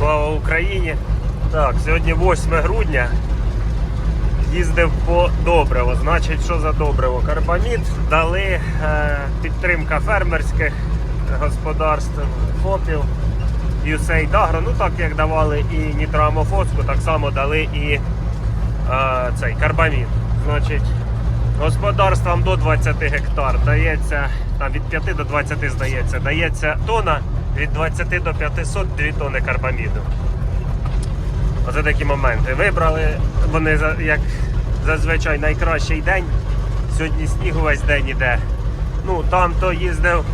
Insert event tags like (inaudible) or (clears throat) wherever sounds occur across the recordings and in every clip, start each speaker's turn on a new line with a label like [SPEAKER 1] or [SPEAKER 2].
[SPEAKER 1] Слава Україні! Так, сьогодні 8 грудня. Їздив по добриво. Значить, що за добриво? Карбамід дали е, підтримка фермерських господарств, ФОПів, Agro. Ну так як давали і нітроамофоску, так само дали і е, цей карбамід. Значить, господарствам до 20 гектар дається там від 5 до 20 здається, дається тона від 20 до 500 2 тони карбаміду. Оце такі моменти. Вибрали вони як зазвичай найкращий день. Сьогодні сніг увесь день іде. Ну там то їздив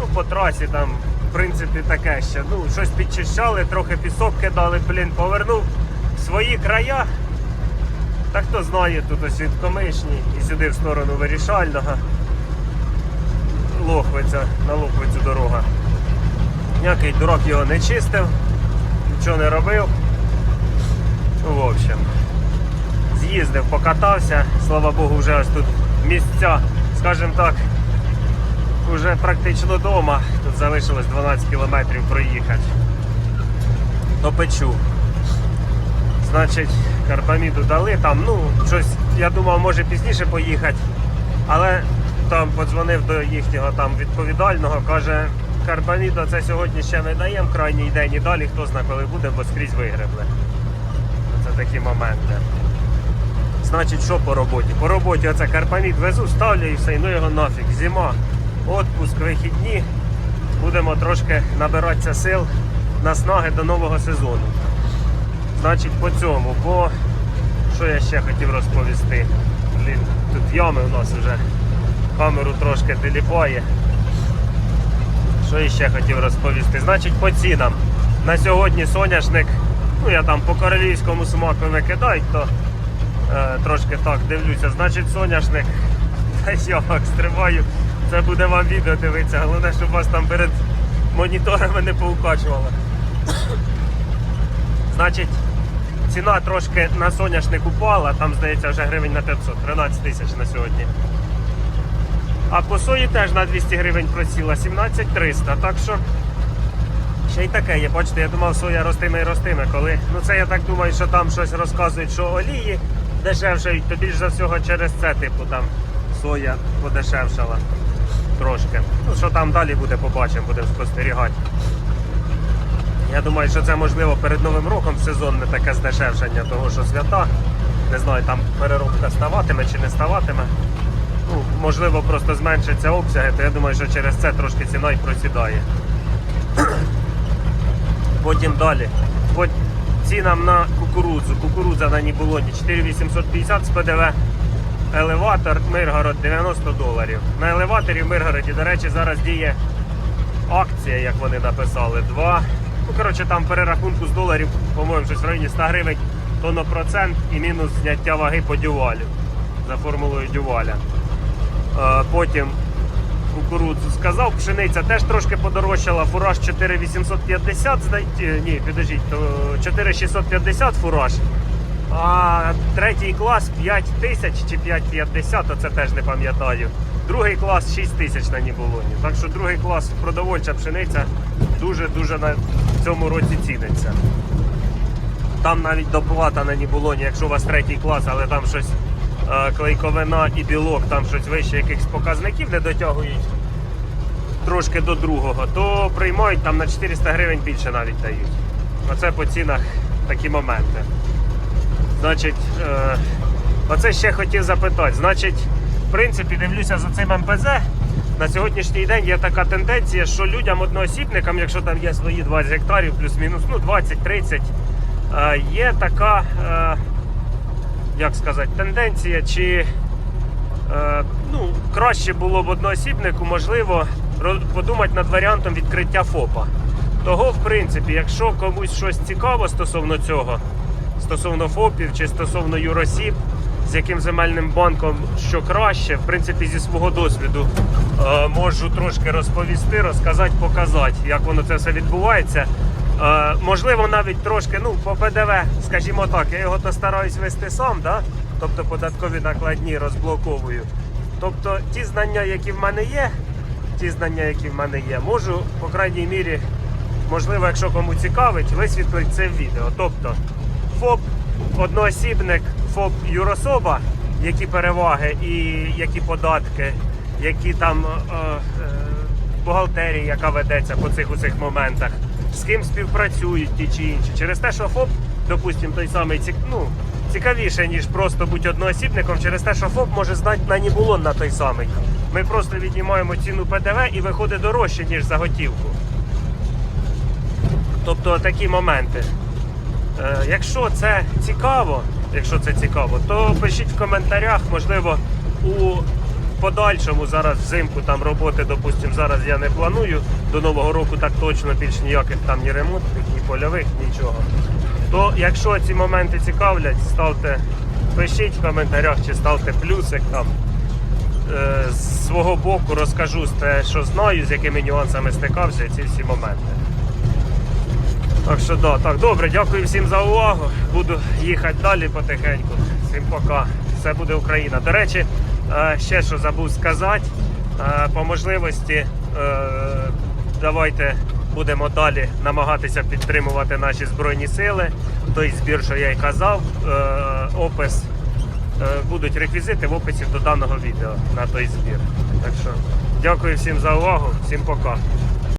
[SPEAKER 1] ну, по трасі, там в принципі таке ще. Ну, щось підчищали, трохи пісок кидали, блін, повернув в свої края. Та хто знає, тут ось від Комишні і сюди в сторону вирішального. Лохвиця, на Лохвицю дорога. Ніякий дурак його не чистив, нічого не робив. В общем, з'їздив, покатався, слава Богу, вже ось тут місця, скажімо так, вже практично вдома. Тут залишилось 12 кілометрів проїхати. До печу. Значить, карбаміду дали, там, ну, щось, я думав, може пізніше поїхати, але там подзвонив до їхнього там відповідального, каже, карбаміду це сьогодні ще не даємо крайній день і далі хто знає, коли буде, бо скрізь вигребли. Це такі моменти. Значить, що по роботі? По роботі оце карпамід везу, ставлю і все, ну його нафіг. Зима, отпуск, вихідні. Будемо трошки набиратися сил, наснаги до нового сезону. Значить, по цьому, по що я ще хотів розповісти? Блін, тут ями у нас вже. Камеру трошки теліпає. Що я ще хотів розповісти? Значить, по цінам. На сьогодні соняшник, ну я там по королівському смаку викидають, то е, трошки так дивлюся. Значить, соняшник. Та як стриваю. Це буде вам відео дивитися. Головне, щоб вас там перед моніторами не поукачувало. Значить, ціна трошки на соняшник упала, там здається вже гривень на 500, 13 тисяч на сьогодні. А по сої теж на 200 гривень просіла, 17 300. Так що ще й таке є. Бачите, я думав, соя ростиме і ростиме. Коли, ну це я так думаю, що там щось розказують, що олії дешевшають, то більш за всього через це, типу, там соя подешевшала трошки. Ну що там далі буде, побачимо, будемо спостерігати. Я думаю, що це можливо перед Новим роком сезонне таке здешевшення, того що свята. Не знаю, там переробка ставатиме чи не ставатиме. Ну, можливо, просто зменшиться обсяги, то я думаю, що через це трошки ціна і просідає. (clears throat) Потім далі. По цінам на кукурудзу. Кукурудза на Нібулоні 4850 з ПДВ. Елеватор Миргород 90 доларів. На елеваторі в Миргороді, до речі, зараз діє акція, як вони написали. Два. Ну, коротше, там перерахунку з доларів, по-моєму, щось в районі 100 гривень тонопроцент і мінус зняття ваги по дювалю за формулою дюваля. Е, Потім кукурудзу сказав, пшениця теж трошки подорожчала. Фураж 4850, здай- е, ні, підождіть, то 4650 фураж. А третій клас 5 тисяч чи 550, то це теж не пам'ятаю. Другий клас 6 тисяч на Ніболоні. Так що другий клас продовольча пшениця дуже-дуже на цьому році ціниться. Там навіть доплата на Ніболоні, якщо у вас третій клас, але там щось е, клейковина і білок, там щось вище якихось показників не дотягують трошки до другого, то приймають там на 400 гривень більше навіть дають. Оце по цінах такі моменти. Значить, е, оце ще хотів запитати. Значить, в принципі, дивлюся за цим МПЗ. На сьогоднішній день є така тенденція, що людям одноосібникам, якщо там є свої 20 гектарів, плюс-мінус, ну 20-30, е, є така, е, як сказати, тенденція, чи е, ну, краще було б одноосібнику, можливо, подумати над варіантом відкриття ФОПа. Того, в принципі, якщо комусь щось цікаво стосовно цього, стосовно ФОПів чи стосовно юросіб, з яким земельним банком що краще, в принципі, зі свого досвіду е, можу трошки розповісти, розказати, показати, як воно це все відбувається. Е, можливо, навіть трошки, ну, по ПДВ, скажімо так, я його то стараюсь вести сам, да? тобто податкові накладні розблоковую. Тобто ті знання, які в мене є, ті знання, які в мене є, можу, по крайній мірі, можливо, якщо кому цікавить, висвітлить це в відео. Тобто ФОП, одноосібник, ФОП юрособа, які переваги і які податки, які там е, е, бухгалтерія, яка ведеться по цих усіх моментах, з ким співпрацюють ті чи інші. Через те, що ФОП, допустимо, той самий цік, ну, цікавіше, ніж просто бути одноосібником, через те, що ФОП може здати на нібулон на той самий. Ми просто віднімаємо ціну ПДВ і виходить дорожче, ніж за готівку. Тобто такі моменти. Е, якщо це цікаво, якщо це цікаво, то пишіть в коментарях, можливо, у подальшому зараз взимку там роботи, допустимо, зараз я не планую. До Нового року так точно більш ніяких там ні ремонтних, ні польових, нічого. То якщо ці моменти цікавлять, ставте, пишіть в коментарях чи ставте плюсик там. Е, З свого боку розкажу те, що знаю, з якими нюансами стикався, ці всі моменти. Так що да, так, добре, дякую всім за увагу. Буду їхати далі потихеньку. Всім пока. Все буде Україна. До речі, е, ще що забув сказати. Е, По можливості е, давайте будемо далі намагатися підтримувати наші Збройні сили. Той збір, що я й казав, опис. Будуть реквізити в описі до даного відео на той збір. Так що дякую всім за увагу, всім пока.